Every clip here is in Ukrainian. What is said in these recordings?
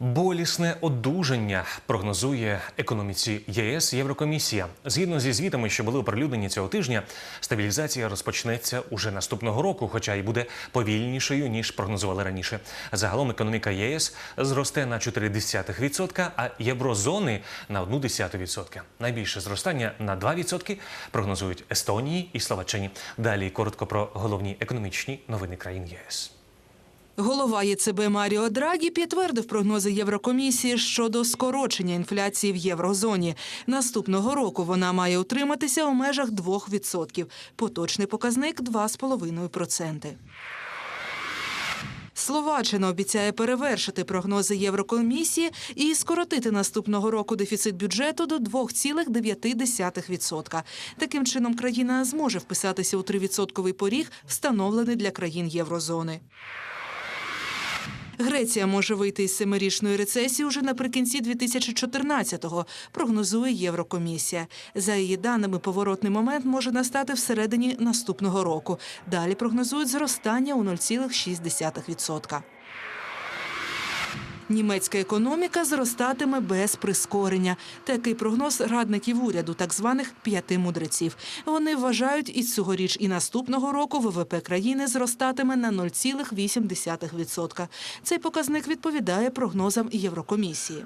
Болісне одужання прогнозує економіці ЄС Єврокомісія. Згідно зі звітами, що були оприлюднені цього тижня, стабілізація розпочнеться уже наступного року, хоча й буде повільнішою ніж прогнозували раніше. Загалом економіка ЄС зросте на 0,4%, а єврозони на 0,1%. Найбільше зростання на 2% прогнозують Естонії і Словаччині. Далі коротко про головні економічні новини країн ЄС. Голова ЄЦБ Маріо Драгі підтвердив прогнози Єврокомісії щодо скорочення інфляції в єврозоні. Наступного року вона має утриматися у межах 2%. Поточний показник 2,5%. Словаччина обіцяє перевершити прогнози Єврокомісії і скоротити наступного року дефіцит бюджету до 2,9%. Таким чином, країна зможе вписатися у 3% поріг, встановлений для країн єврозони. Греція може вийти із семирічної рецесії уже наприкінці 2014-го, прогнозує Єврокомісія. За її даними, поворотний момент може настати всередині наступного року. Далі прогнозують зростання у 0,6%. Німецька економіка зростатиме без прискорення. Такий прогноз радників уряду, так званих п'яти мудреців. Вони вважають, і цьогоріч і наступного року ВВП країни зростатиме на 0,8%. Цей показник відповідає прогнозам Єврокомісії.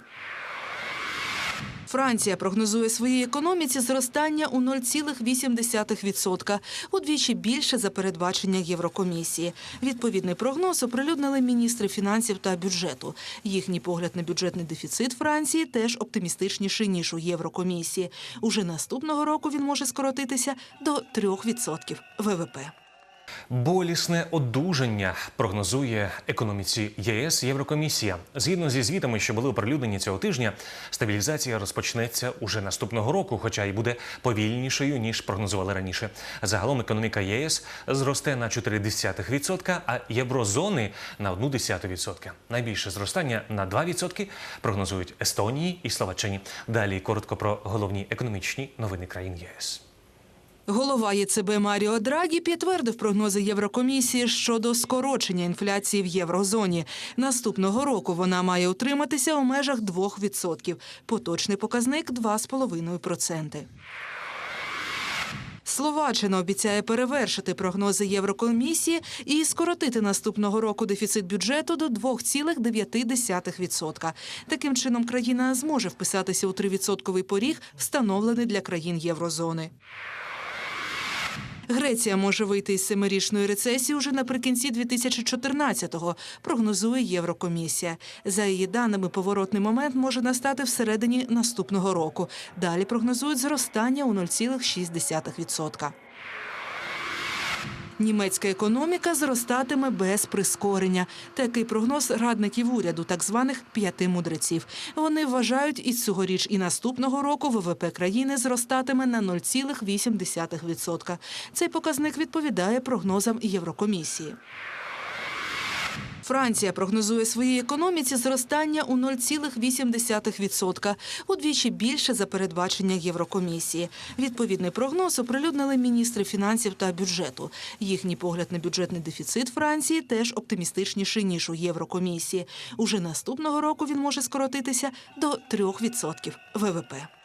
Франція прогнозує своїй економіці зростання у 0,8%, удвічі більше за передбачення Єврокомісії. Відповідний прогноз оприлюднили міністри фінансів та бюджету. Їхній погляд на бюджетний дефіцит Франції теж оптимістичніший ніж у Єврокомісії. Уже наступного року він може скоротитися до 3% ВВП. Болісне одужання прогнозує економіці ЄС Єврокомісія. Згідно зі звітами, що були оприлюднені цього тижня, стабілізація розпочнеться уже наступного року, хоча й буде повільнішою ніж прогнозували раніше. Загалом економіка ЄС зросте на 0,4%, а єврозони на 0,1%. Найбільше зростання на 2% прогнозують Естонії і Словаччині. Далі коротко про головні економічні новини країн ЄС. Голова ЄЦБ Маріо Драгі підтвердив прогнози Єврокомісії щодо скорочення інфляції в єврозоні. Наступного року вона має утриматися у межах 2%. Поточний показник 2,5%. Словаччина обіцяє перевершити прогнози Єврокомісії і скоротити наступного року дефіцит бюджету до 2,9%. Таким чином, країна зможе вписатися у 3% поріг, встановлений для країн єврозони. Греція може вийти із семирічної рецесії уже наприкінці 2014-го, прогнозує Єврокомісія. За її даними, поворотний момент може настати всередині наступного року. Далі прогнозують зростання у 0,6%. Німецька економіка зростатиме без прискорення. Такий прогноз радників уряду, так званих п'яти мудреців. Вони вважають, і цьогоріч, і наступного року ВВП країни зростатиме на 0,8%. Цей показник відповідає прогнозам Єврокомісії. Франція прогнозує своїй економіці зростання у 0,8%, удвічі більше за передбачення Єврокомісії. Відповідний прогноз оприлюднили міністри фінансів та бюджету. Їхній погляд на бюджетний дефіцит Франції теж оптимістичніший ніж у Єврокомісії. Уже наступного року він може скоротитися до 3% ВВП.